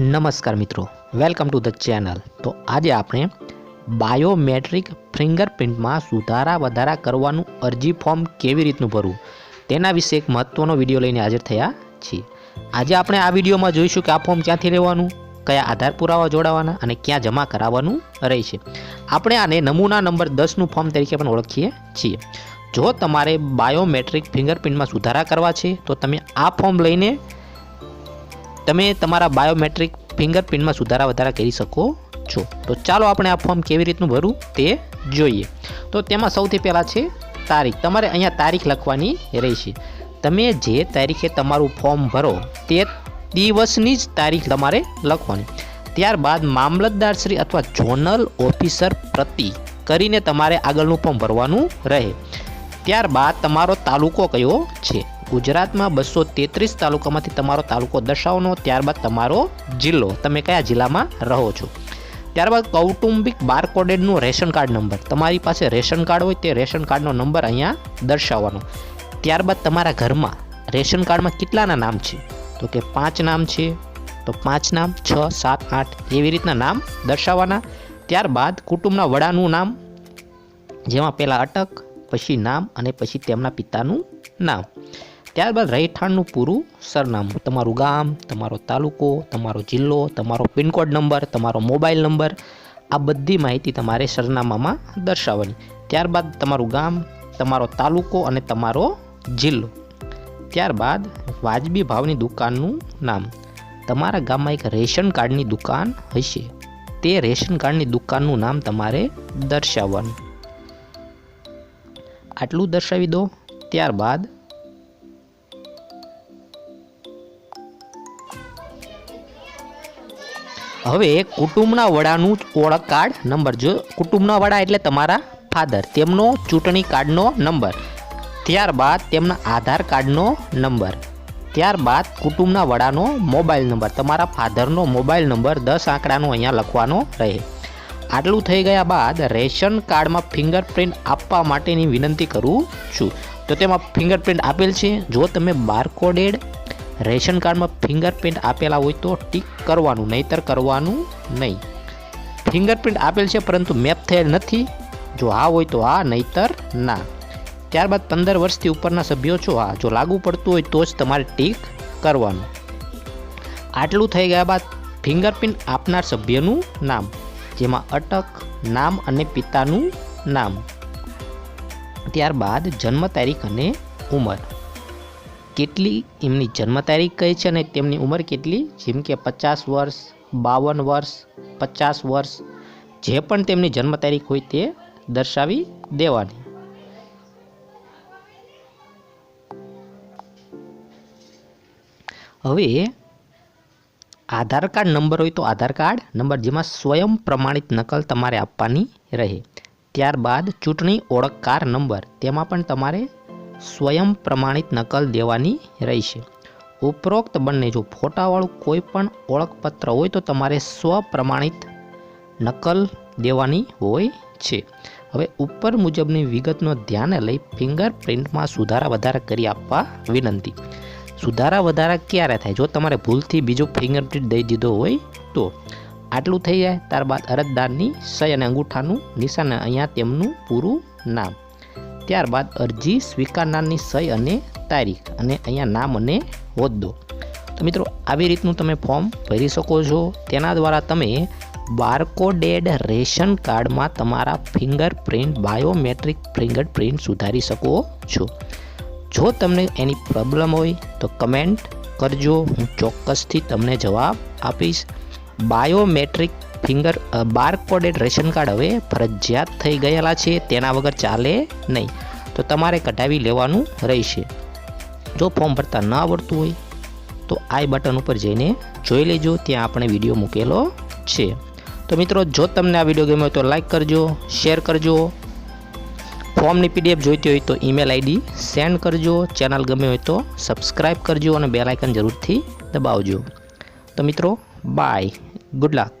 નમસ્કાર મિત્રો, welcome to the channel. તો આજે આપણે બાયોમેટ્રિક ફિંગરપ્રિન્ટમાં સુધારા વધારા કરવાનું અરજી ફોર્મ કેવી રીતનું ભરવું, તેના વિશે એક મહત્ત્વનો વીડિયો લઈને હાજર થયા છીએ. આજે આપણે આ વિડીયોમાં જોઈશું કે આ ફોર્મ ક્યાંથી લેવાનું, કયા આધાર પુરાવા જોડાવાના અને ક્યાં જમા કરાવવાનું રહેશે. આપણે આને નમૂના નંબર દસનું ફોર્મ તરીકે પણ ઓળખીએ છીએ. જો તમારે બાયોમેટ્રિક ફિંગરપ્રિન્ટમાં સુધારા કરવા છે, તો તમે આ ફોર્મ લઈને તમે તમારા બાયોમેટ્રિક ફિંગરપ્રિન્ટમાં સુધારા વધારા કરી શકો છો. તો ચાલો આપણે આ ફોર્મ કેવી રીતનું ભરવું તે જોઈએ. તો તેમાં સૌથી પહેલાં છે તારીખ. તમારે અહીંયા તારીખ લખવાની રહેશે. તમે જે તારીખે તમારું ફોર્મ ભરો તે દિવસની જ તારીખ તમારે લખવાની. ત્યારબાદ મામલતદારશ્રી અથવા ઝોનલ ઓફિસર પ્રતિ કરીને તમારે આગળનું ફોર્મ ભરવાનું રહે. ત્યારબાદ તમારો તાલુકો કયો છે? ગુજરાતમાં બસો તેત્રીસ તાલુકામાંથી તમારો તાલુકો દર્શાવવાનો, ત્યારબાદ તમારો જિલ્લો. તમે કયા જિલ્લામાં રહો છો? ત્યારબાદ કૌટુંબિક બારકોડેડનું રેશન કાર્ડ નંબર. તમારી પાસે રેશન કાર્ડ હોય તે રેશન કાર્ડનો નંબર અહીંયા દર્શાવવાનો. ત્યારબાદ તમારા ઘરમાં રેશન કાર્ડમાં કેટલાના નામ છે? તો કે પાંચ નામ છે, તો પાંચ નામ, છ, સાત, આઠ, એવી રીતના નામ દર્શાવવાના. ત્યારબાદ કુટુંબના વડાનું નામ, જેમાં પહેલાં અટક, પછી નામ અને પછી તેમના પિતાનું નામ. ત્યારબાદ રહેઠાણનું પૂરું સરનામું. તમારું ગામ, તમારો તાલુકો, તમારો જિલ્લો, તમારો પિનકોડ નંબર, તમારો મોબાઈલ નંબર, આ બધી માહિતી તમારે સરનામામાં દર્શાવવાની. ત્યારબાદ તમારું ગામ, તમારો તાલુકો અને તમારો જિલ્લો. ત્યારબાદ વાજબી ભાવની દુકાનનું નામ. તમારા ગામમાં એક રેશન કાર્ડની દુકાન હશે. તે રેશન કાર્ડની દુકાનનું નામ તમારે દર્શાવવાનું. આટલું દર્શાવી દો. ત્યારબાદ હવે કુટુંબના વડાનું ઓળખ કાર્ડ નંબર જો કુટુંબના વડા એટલે તમારા ફાધર તેમનો ચૂંટણી કાર્ડનો નંબર ત્યારબાદ તેમના આધાર કાર્ડનો નંબર ત્યારબાદ કુટુંબના વડાનો મોબાઈલ નંબર તમારા ફાધરનો મોબાઈલ નંબર દસ આંકડાનો અહીંયા લખવાનો રહે. આટલું થઈ ગયા બાદ રેશન કાર્ડમાં ફિંગરપ્રિન્ટ આપવા માટેની વિનંતી કરું છું. તો તેમાં ફિંગરપ્રિન્ટ આપેલ છે. જો તમે બારકોડેડ રેશન કાર્ડમાં ફિંગરપ્રિન્ટ આપેલા હોય તો ટીક કરવાનું, નહીતર કરવાનું નહીં. ફિંગરપ્રિન્ટ આપેલ છે, પરંતુ મેપ થયેલ નથી. જો હા હોય તો હા, નહીતર ના. ત્યારબાદ પંદર વર્ષથી ઉપરના સભ્યો છો, હા. જો લાગુ પડતું હોય તો જ તમારે ટીક કરવાનું. આટલું થઈ ગયા બાદ ફિંગરપ્રિન્ટ આપનાર સભ્યનું નામ, જેમાં અટક નામ અને પિતાનું નામ. ત્યારબાદ જન્મ તારીખ અને ઉંમર. કેટલી એમની જન્મ તારીખ કઈ છે અને તેમની ઉંમર કેટલી? જેમ કે પચાસ વર્ષ, બાવન વર્ષ, પચાસ વર્ષ, જે પણ તેમની જન્મ તારીખ હોય તે દર્શાવી દેવાની. હવે આધાર કાર્ડ નંબર હોય તો આધાર કાર્ડ, નંબર જેમાં સ્વયં પ્રમાણિત નકલ તમારે આપવાની રહે. ત્યારબાદ ચૂંટણી ઓળખકાર નંબર, તેમાં પણ તમારે સ્વયં પ્રમાણિત નકલ દેવાની રહેશે. ઉપરોક્ત બંને જો ફોટાવાળું કોઈ પણ ઓળખપત્ર હોય તો તમારે સ્વપ્રમાણિત નકલ દેવાની હોય છે. હવે ઉપર મુજબની વિગતનો ધ્યાને લઈ ફિંગરપ્રિન્ટમાં સુધારા વધારા કરી આપવા વિનંતી. સુધારા વધારા ક્યારે થાય? જો તમારે ભૂલથી બીજો ફિંગરપ્રિન્ટ દઈ દીધો હોય તો. આટલું થઈ જાય, ત્યારબાદ અરજદારની સહી અને અંગૂઠાનું નિશાન અહીંયા તેમનું પૂરું નામ. ત્યારબાદ અરજી સ્વીકારનારની સહી અને તારીખ અને અહીંયા નામ અને હોદ્દો. તો મિત્રો, આવી રીતનું તમે ફોર્મ ભરી શકો છો. તેના દ્વારા તમે બારકોડેડ રેશન કાર્ડમાં તમારા ફિંગરપ્રિન્ટ, બાયોમેટ્રિક ફિંગરપ્રિન્ટ સુધારી શકો છો. જો તમને એની પ્રોબ્લેમ હોય તો કમેન્ટ કરજો. હું ચોક્કસથી તમને જવાબ આપીશ. Biometric finger bar coded ration card હવે ફરજિયાત થઈ ગયેલા છે, તેના વગર ચાલે નહીં. તો તમારે કઢાવી લેવાનું રહેશે. જો ફોર્મ ભરતા ન આવડતું હોય, તો આઈ બટન ઉપર જઈને જોઈ લેજો, ત્યાં આપણે વીડિયો મૂકેલો છે. તો મિત્રો, જો તમને આ વીડિયો ગમ્યો તો લાઈક કરજો, શેર કરજો. ફોર્મની પીડીએફ જોઈતી હોય તો ઈમેલ આઈડી સેન્ડ કરજો, ચેનલ ગમે હોય તો સબસ્ક્રાઈબ કરજો અને બેલાઇકન જરૂરથી દબાવજો. તો મિત્રો, બાય. Good luck.